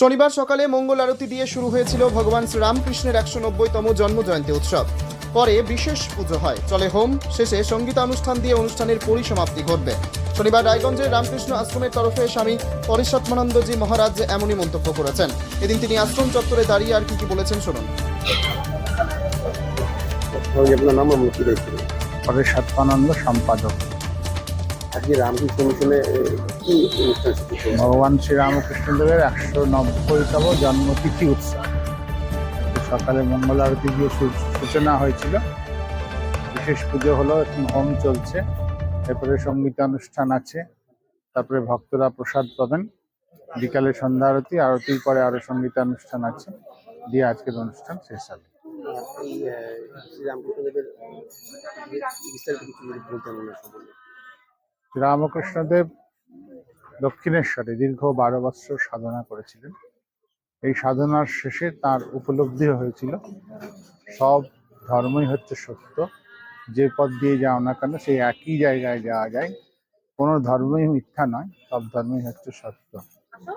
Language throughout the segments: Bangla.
শনিবার সকালে মঙ্গল আরতি দিয়ে শুরু হয়েছিল ভগবান শ্রীরামকৃষ্ণের একশো নব্বইতম জন্ম জয়ন্তী উৎসব। পরে বিশেষ পুজো হয়। চলে হোম শেষে সঙ্গীতানুষ্ঠান দিয়ে অনুষ্ঠানের পরিসমাপ্তি ঘটবে। শনিবার রায়গঞ্জের রামকৃষ্ণ আশ্রমের তরফে স্বামী পরিষৎমানন্দজি মহারাজ এমনই মন্তব্য করেছেন। এদিন তিনি আশ্রম চত্বরে দাঁড়িয়ে আর কি কি বলেছেন শুনুন। আপনার নাম আমরা কি সম্পাদক। আজকে রামকৃষ্ণ মিশনে কি অনুষ্ঠান শুরু? ভগবান শ্রীরামকৃষ্ণদেবের একশো নব্বইতম জন্মতিথি উৎসব। সকালে মঙ্গল আরতি দিয়ে সূচনা হয়েছিল। বিশেষ পুজো হলো এখন হোম চলছে। এরপরে সঙ্গীতানুষ্ঠান আছে। তারপরে ভক্তরা প্রসাদ পাবেন। বিকালে সন্ধ্যা আরতি আরতির পরে আরও সঙ্গীতানুষ্ঠান আছে। দিয়ে আজকের অনুষ্ঠান শেষ হবে। শ্রীরামকৃষ্ণদেবের বিস্তারিত কিছু ওনার সম্বন্ধে রামকৃষ্ণদেব দক্ষিণেশ্বরে দীর্ঘ বারো বৎসর সাধনা করেছিলেন। এই সাধনার শেষে তার উপলব্ধি হয়েছিল, সব ধর্মই হচ্ছে সত্য, যে পথ দিয়ে যাও না কেন সেই একই জায়গায় যাওয়া যায়। কোনো ধর্মই মিথ্যা নয়, সব ধর্মই হচ্ছে সত্য।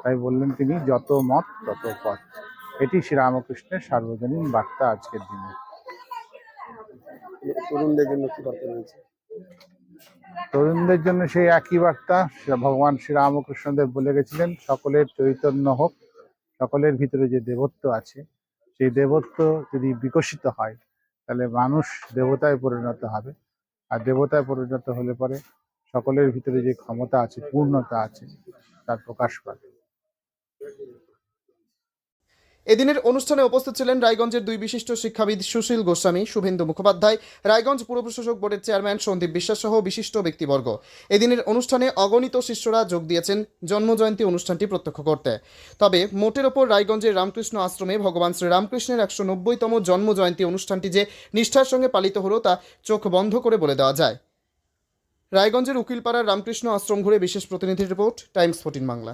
তাই বললেন তিনি, যত মত তত পথ। এটি শ্রীরামকৃষ্ণের সার্বজনীন বার্তা আজকের দিনে। তরুণদের জন্য কি বার্তা রয়েছে? তরুণদের জন্য সেই একই বার্তা ভগবান শ্রীরামকৃষ্ণদেব বলে গেছিলেন, সকলের চৈতন্য হোক, সকলের ভিতরে যে দেবত্ব আছে, সেই দেবত্ব যদি বিকশিত হয়, তাহলে মানুষ দেবতায় পরিণত হবে। আর দেবতায় পরিণত হলে পরে সকলের ভিতরে যে ক্ষমতা আছে, পূর্ণতা আছে, তার প্রকাশ পাবে। এদিনের অনুষ্ঠানে উপস্থিত ছিলেন রায়গঞ্জের দুই বিশিষ্ট শিক্ষাবিদ সুশীল গোস্বামী, শুভেন্দু মুখোপাধ্যায়, রায়গঞ্জ পুর প্রশাসক বোর্ডের চেয়ারম্যান সন্দীপ বিশ্বাস সহ বিশিষ্ট ব্যক্তিবর্গ। এদিনের অনুষ্ঠানে অগণিত শিষ্যরা যোগ দিয়েছেন জন্মজয়ন্তী অনুষ্ঠানটি প্রত্যক্ষ করতে। তবে মোটের ওপর রায়গঞ্জের রামকৃষ্ণ আশ্রমে ভগবান শ্রীরামকৃষ্ণের একশো নব্বইতম জন্মজয়ন্তী অনুষ্ঠানটি যে নিষ্ঠার সঙ্গে পালিত হলো তা চোখ বন্ধ করে বলে দেওয়া যায়। রায়গঞ্জের উকিলপাড়ার রামকৃষ্ণ আশ্রম ঘুরে বিশেষ প্রতিনিধি report, Times fourteen Bangla.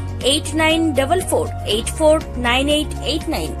8944 849889